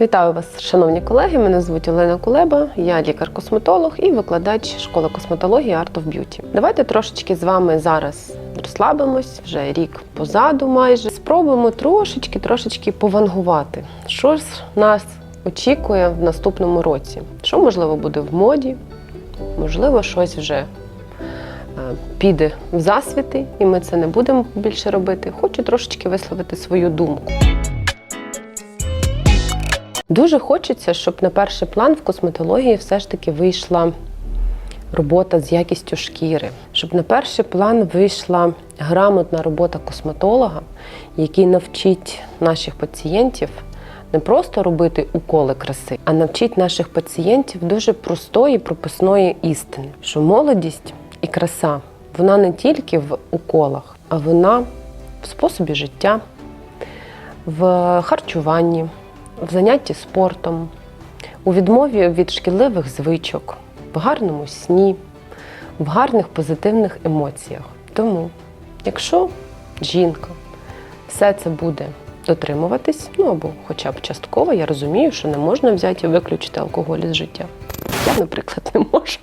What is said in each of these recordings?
Вітаю вас, шановні колеги. Мене звуть Олена Кулеба, я лікар-косметолог і викладач школи косметології Art of Beauty. Давайте трошечки з вами зараз розслабимось, вже рік позаду майже. Спробуємо трошечки, трошечки повангувати. Що ж нас очікує в наступному році? Що можливо буде в моді? Можливо, щось вже е, піде в засвіти, і ми це не будемо більше робити. Хочу трошечки висловити свою думку. Дуже хочеться, щоб на перший план в косметології все ж таки вийшла робота з якістю шкіри, щоб на перший план вийшла грамотна робота косметолога, який навчить наших пацієнтів не просто робити уколи краси, а навчить наших пацієнтів дуже простої прописної істини, що молодість і краса вона не тільки в уколах, а вона в способі життя, в харчуванні, в занятті спортом, у відмові від шкідливих звичок, в гарному сні, в гарних позитивних емоціях. Тому, якщо жінка все це буде дотримуватись, ну або хоча б частково, я розумію, що не можна взяти і виключити алкоголь із життя. Я, наприклад, не можу.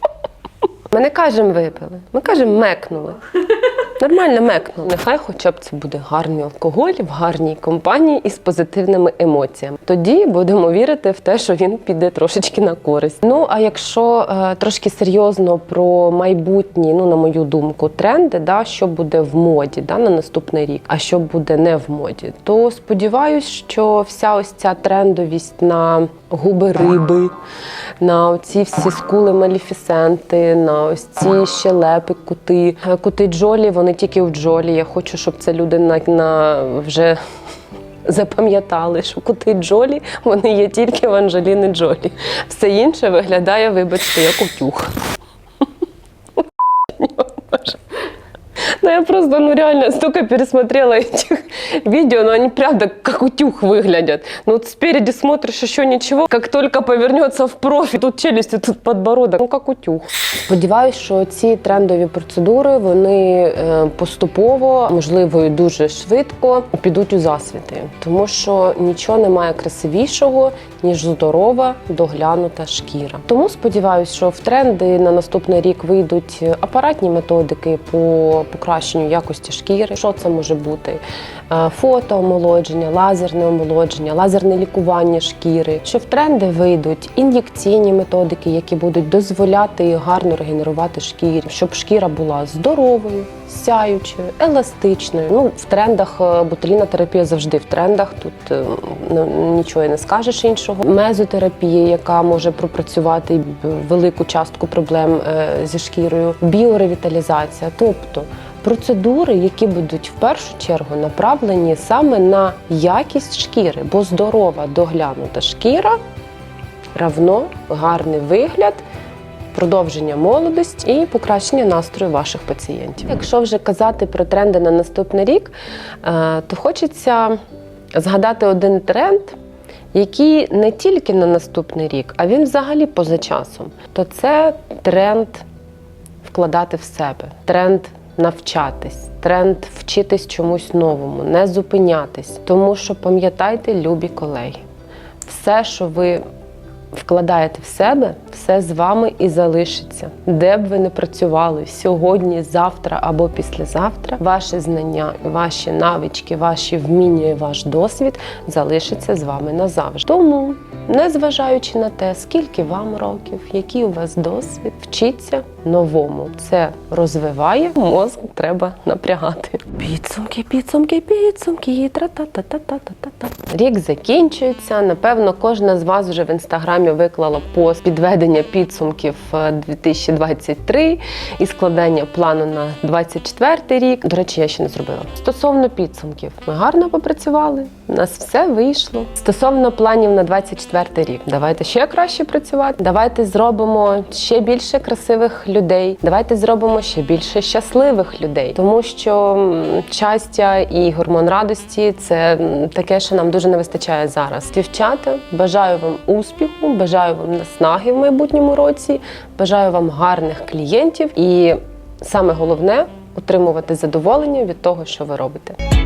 Ми не кажемо випили, ми кажемо мекнули. Нормально мекнули. Нехай хоча б це буде гарний алкоголь в гарній компанії і з позитивними емоціями. Тоді будемо вірити в те, що він піде трошечки на користь. Ну а якщо е, трошки серйозно про майбутні, ну на мою думку, тренди, да, що буде в моді да, на наступний рік, а що буде не в моді, то сподіваюсь, що вся ось ця трендовість на губи риби, на ці всі скули маліфісенти, на ось ці щелепи, кути, Е, кути джолі, вони тільки в джолі. Я хочу, щоб це люди на, на вже. Запам'ятали, що кути Джолі вони є тільки в Анжеліни Джолі. Все інше виглядає, вибачте, як утюг. Ну я просто, ну реально, столько пересмотрела этих видео, но они правда как утюг выглядят. Ну вот спереди смотришь еще ничего, как только повернется в профиль, тут челюсти, тут подбородок, ну как утюг. Сподіваюсь, що ці трендові процедури вони е, поступово, можливо, і дуже швидко підуть у засвіти, тому що нічого немає красивішого ніж здорова доглянута шкіра. Тому сподіваюся, що в тренди на наступний рік вийдуть апаратні методики по покращенню якості шкіри. Що це може бути? Е, Фотоомолодження, лазерне омолодження, лазерне лікування шкіри. Що в тренди вийдуть ін'єкційні методики, які будуть дозволяти гарно регенерувати шкірі, щоб шкіра була здоровою, сяючою, еластичною. Ну в трендах е, ботулінотерапія завжди в трендах. Тут е, ну, нічого не скажеш іншого. Мезотерапія, яка може пропрацювати велику частку проблем е, зі шкірою, біоревіталізація, тобто. Процедури, які будуть в першу чергу направлені саме на якість шкіри, бо здорова доглянута шкіра равно гарний вигляд, продовження молодості і покращення настрою ваших пацієнтів. Якщо вже казати про тренди на наступний рік, е, то хочеться згадати один тренд. Який не тільки на наступний рік, а він взагалі поза часом, то це тренд вкладати в себе, тренд навчатись, тренд вчитись чомусь новому, не зупинятись. Тому що пам'ятайте, любі колеги, все, що ви вкладаєте в себе, все з вами і залишиться. Де б ви не працювали сьогодні, завтра або післязавтра, ваші знання, ваші навички, ваші вміння і ваш досвід залишаться з вами назавжди. Тому, незважаючи на те, скільки вам років, який у вас досвід, вчіться новому. Це розвиває мозк, треба напрягати. Підсумки, підсумки, підсумки. Тра-та-та-та-та-та-та. Рік закінчується. Напевно, кожна з вас вже в інстаграмі виклала пост підведення підсумків е, 2023 і складання плану на 2024 рік. До речі, я ще не зробила. Стосовно підсумків, ми гарно попрацювали. У нас все вийшло. Стосовно планів на 2024 рік, давайте ще краще працювати. Давайте зробимо ще більше красивих людей. Давайте зробимо ще більше щасливих людей, тому що щастя і гормон радості це таке, що нам дуже не вистачає зараз. Дівчата, бажаю вам успіху, бажаю вам наснаги в майбутньому році, бажаю вам гарних клієнтів і саме головне отримувати задоволення від того, що ви робите.